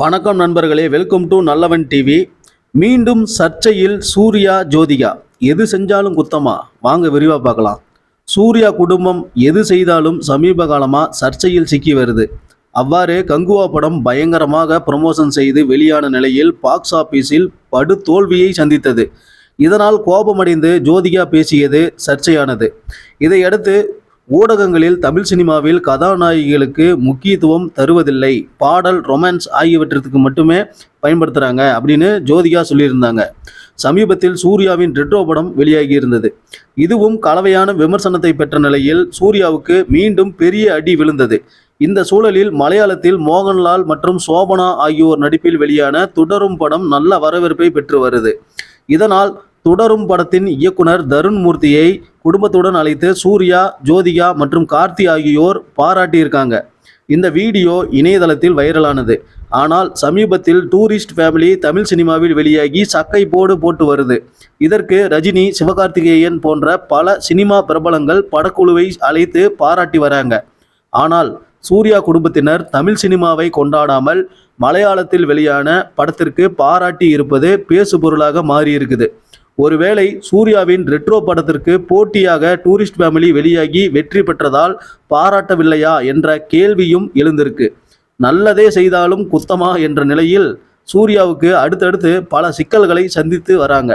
வணக்கம் நண்பர்களே welcome to நல்லவன் டிவி மீண்டும் சர்ச்சையில் சூர்யா ஜோதிகா. எது செஞ்சாலும் குத்தமா? வாங்க விரிவாக பார்க்கலாம். சூர்யா குடும்பம் எது செய்தாலும் சமீப காலமாக சர்ச்சையில் சிக்கி வருது. அவ்வாறே கங்குவா படம் பயங்கரமாக ப்ரமோஷன் செய்து வெளியான நிலையில் பாக்ஸ் ஆபீஸில் படு தோல்வியை சந்தித்தது. இதனால் கோபமடைந்து ஜோதிகா பேசியது சர்ச்சையானது. இதையடுத்து ஊடகங்களில் தமிழ் சினிமாவில் கதாநாயகிகளுக்கு முக்கியத்துவம் தருவதில்லை. பாடல் ரொமான்ஸ் ஆகியவற்றிற்கு மட்டுமே பயன்படுத்துகிறாங்க அப்படின்னு ஜோதிகா சொல்லியிருந்தாங்க. சமீபத்தில் சூர்யாவின் ரெட்ரோ படம் வெளியாகி இருந்தது இதுவும் கலவையான விமர்சனத்தை பெற்ற நிலையில் சூர்யாவுக்கு மீண்டும் பெரிய அடி விழுந்தது. இந்த சூழலில் மலையாளத்தில் மோகன்லால் மற்றும் சோபனா ஆகியோர் நடிப்பில் வெளியான தொடரும் படம் நல்ல வரவேற்பை பெற்று வருது. இதனால் தொடரும் படத்தின் இயக்குனர் தருண் மூர்த்தியை குடும்பத்துடன் அழைத்து சூர்யா ஜோதிகா மற்றும் கார்த்தி ஆகியோர் பாராட்டியிருக்காங்க. இந்த வீடியோ இணையதளத்தில் வைரலானது. ஆனால் சமீபத்தில் டூரிஸ்ட் ஃபேமிலி தமிழ் சினிமாவில் வெளியாகி சக்கை போடு போட்டு வருது. இதற்கு ரஜினி சிவகார்த்திகேயன் போன்ற பல சினிமா பிரபலங்கள் படக்குழுவை அழைத்து பாராட்டி வராங்க. ஆனால் சூர்யா குடும்பத்தினர் தமிழ் சினிமாவை கொண்டாடாமல் மலையாளத்தில் வெளியான படத்திற்கு பாராட்டி இருப்பது பேசுபொருளாக மாறியிருக்குது. ஒருவேளை சூர்யாவின் ரெட்ரோ படத்திற்கு போட்டியாக டூரிஸ்ட் ஃபேமிலி வெளியாகி வெற்றி பெற்றதால் பாராட்டவில்லையா என்ற கேள்வியும் எழுந்திருக்கு. நல்லதே செய்தாலும் குத்தமா என்ற நிலையில் சூர்யாவுக்கு அடுத்தடுத்து பல சிக்கல்களை சந்தித்து வராங்க.